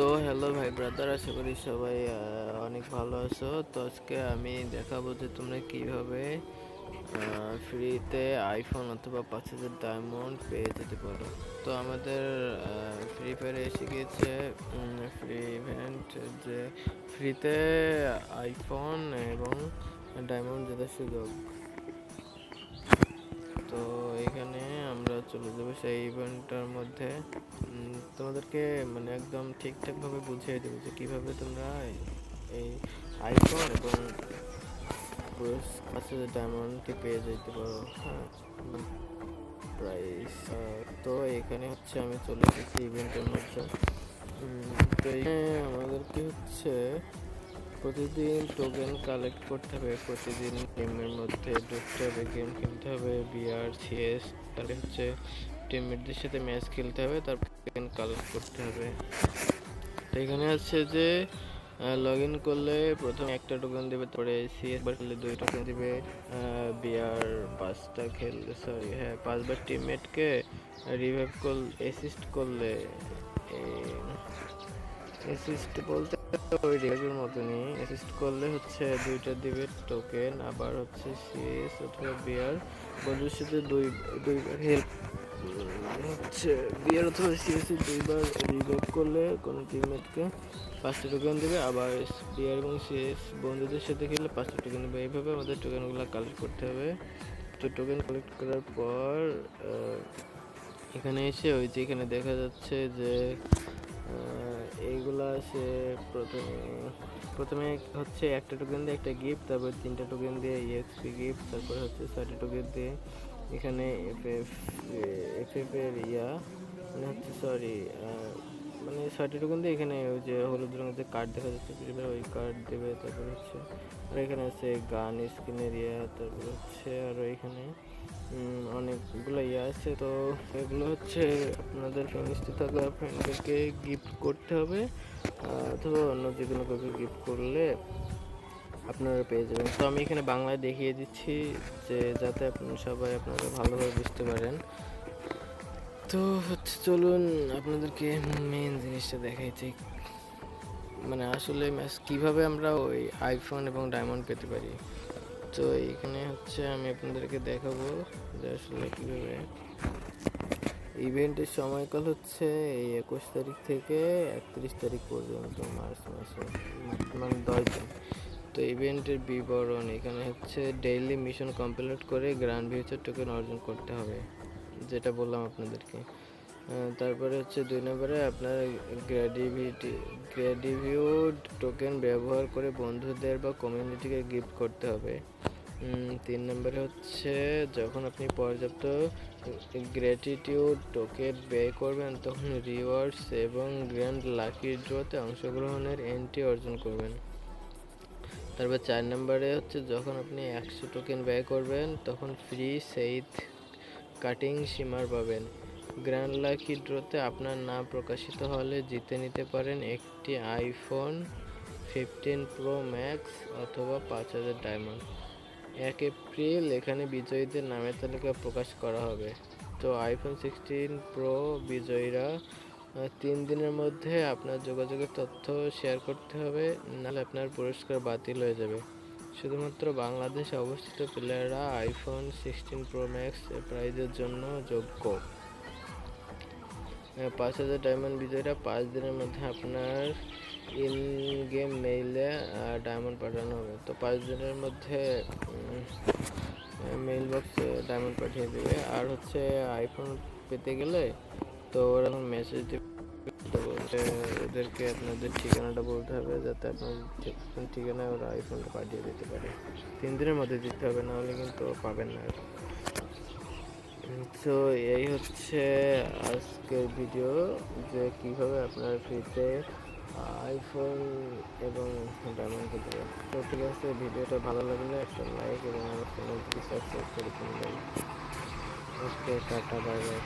তো হ্যালো ভাই ব্রাদার আশা করি সবাই অনেক ভালো আছো। তো আজকে আমি দেখাবো যে তোমরা কীভাবে ফ্রিতে আইফোন অথবা পাঁচ হাজার ডায়মন্ড পেয়ে যেতে পারো। তো আমাদের ফ্রি ফায়ারে এসে গিয়েছে ফ্রি ইভেন্ট যে ফ্রিতে আইফোন এবং ডায়মন্ড জেতার সুযোগ। চলে যাব সেই ইভেন্টটার মধ্যে। তোমাদেরকে মানে একদম ঠিকঠাকভাবে বুঝিয়ে দেবো যে কীভাবে তোমরা এই আইফোন এবং কাছে পেয়ে যেতে পারো। হ্যাঁ প্রাইস তো এখানে হচ্ছে আমি চলে এসেছি ইভেন্টের মধ্যে। তো এখানে আমাদেরকে হচ্ছে প্রতিদিন টোকেন কালেক্ট করতে হবে, প্রতিদিন গেমের মধ্যে ঢুকতে হবে গেম খেলতে হবে বিআর সিএস তাহলে হচ্ছে টিমমেটদের সাথে ম্যাচ খেলতে হবে, তারপর টোকেন কালেক্ট করতে হবে। তো এখানে আছে যে লগ ইন করলে প্রথমে একটা টোকেন দেবে, তারপরে সিএস বার খেললে দুই টোকেন দিবে বিআর পাঁচটা খেললে সরি হ্যাঁ পাঁচবার টিমমেটকে রিভাইভ করলে অ্যাসিস্ট করলে অ্যাসিস্ট বলতে ওই রিভাইভের মতনই। অ্যাসিস্ট করলে হচ্ছে দুইটা দিবে টোকেন আবার হচ্ছে সিএস অথবা বিয়ার বন্ধুর সাথে দুই, দুইবার হেল্প হচ্ছে। বিয়ার অথবা সিএস দুইবার রিভাইভ করলে কোনো টিমমেটকে পাঁচটা টোকেন দেবে, আবার বিয়ার এবং সিএস বন্ধুদের সাথে খেললে পাঁচটা টোকেন দেবে। এইভাবে আমাদের টোকেনগুলো কালেক্ট করতে হবে। তো টোকেন কালেক্ট করার পর এখানে এসে ওই যে এখানে দেখা যাচ্ছে যে এইগুলা আছে প্রথমে প্রথমে হচ্ছে একটা টোকেন দিয়ে একটা গিফট তারপর তিনটা টোকেন দিয়ে ইএক্সপি গিফট তারপর হচ্ছে ছয়টা টোকেন দিয়ে এখানে এফ এফ এফ এর ইয়া মানে হচ্ছে সরি মানে ছয়টা টোকেন দিয়ে এখানে ওই যে হলুদ রঙের যে কার্ড দেখা যাচ্ছে ওই কার্ড দেবে, তারপর হচ্ছে, আর এখানে আছে গান স্কিনের ইয়া, তারপর হচ্ছে আরও এখানে অনেকগুলো ইয়ে আছে, তো এগুলো হচ্ছে আপনাদের ফ্রেন্ডসটি থাকা ফ্রেন্ডদেরকে গিফট করতে হবে অথবা অন্য যে কোনো কাউকে গিফট করলে আপনারা পেয়ে যাবেন। তো আমি এখানে বাংলায় দেখিয়ে দিচ্ছি যে, যাতে সবাই আপনারা ভালোভাবে বুঝতে পারেন। তো হচ্ছে চলুন আপনাদেরকে মেন জিনিসটা দেখাইছি মানে আসলে ম্যাচ কীভাবে আমরা ওই আইফোন এবং ডায়মন্ড পেতে পারি। তো এখানে হচ্ছে আমি আপনাদেরকে দেখাবো যে আসলে কীভাবে ইভেন্টের সময়কাল হচ্ছে এই একুশ তারিখ থেকে একত্রিশ তারিখ পর্যন্ত, মার্চ মাসে মানে দশ দিন। তো ইভেন্টের বিবরণ, এখানে হচ্ছে ডেইলি মিশন কমপ্লিট করে গ্র্যান্ড ভিউচার টোকেন অর্জন করতে হবে, যেটা বললাম আপনাদেরকে। তারপরে হচ্ছে দুই নম্বরে আপনার গ্র্যাডিভিটি গ্র্যাডিভিউড টোকেন ব্যবহার করে বন্ধুদের বা কমিউনিটিকে গিফট করতে হবে। তিন নম্বরে হচ্ছে যখন আপনি পর্যাপ্ত গ্র্যাটিটিউড টোকেন ব্যয় করবেন, তখন রিওয়ার্ডস এবং গ্র্যান্ড লাকি ড্রোতে অংশগ্রহণের এন্ট্রি অর্জন করবেন। তারপর চার নম্বরে হচ্ছে যখন আপনি একশো টোকেন ব্যয় করবেন, তখন ফ্রি সেইথ কাটিং সীমার পাবেন। গ্র্যান্ড লাকি ড্রোতে আপনার নাম প্রকাশিত হলে জিতে নিতে পারেন একটি আইফোন ফিফটিন প্রো ম্যাক্স অথবা পাঁচ হাজার ডায়মন্ড এক এপ্রিল এখানে বিজয়ীদের নামের তালিকা প্রকাশ করা হবে। তো আইফোন সিক্সটিন প্রো বিজয়ীরা তিন দিনের মধ্যে আপনার যোগাযোগের তথ্য শেয়ার করতে হবে, নাহলে আপনার পুরস্কার বাতিল হয়ে যাবে। শুধুমাত্র বাংলাদেশে অবস্থিত প্লেয়াররা আইফোন সিক্সটিন প্রো ম্যাক্স প্রাইজের জন্য যোগ্য। পাঁচ হাজার ডায়মন্ড বিজয়ীরা পাঁচ দিনের মধ্যে আপনার ইন গেম মেইলে ডায়মন্ড পাঠানো হবে। তো পাঁচ দিনের মধ্যে মেইল বক্সে ডায়মন্ড পাঠিয়ে দেবে। আর হচ্ছে আইফোন পেতে গেলে, তো ওরা মেসেজ দেবে ওদেরকে আপনাদের ঠিকানাটা বলতে হবে, যাতে আপনার ঠিক- ঠিকানায় ওরা আইফোনটা পাঠিয়ে দিতে পারে। তিন দিনের মধ্যে দিতে হবে না হলে কিন্তু পাবেন না। তো এই হচ্ছে আজকের ভিডিও যে কীভাবে আপনার ফ্রিতে আইফোন এবং ডায়মন্ড কিনতে পারেন তো ঠিক আছে, ভিডিওটা ভালো লাগলে একটা লাইক এবং আমার চ্যানেলটি সাবস্ক্রাইব করে কিনবেন ওকে, টাটা বাই বাই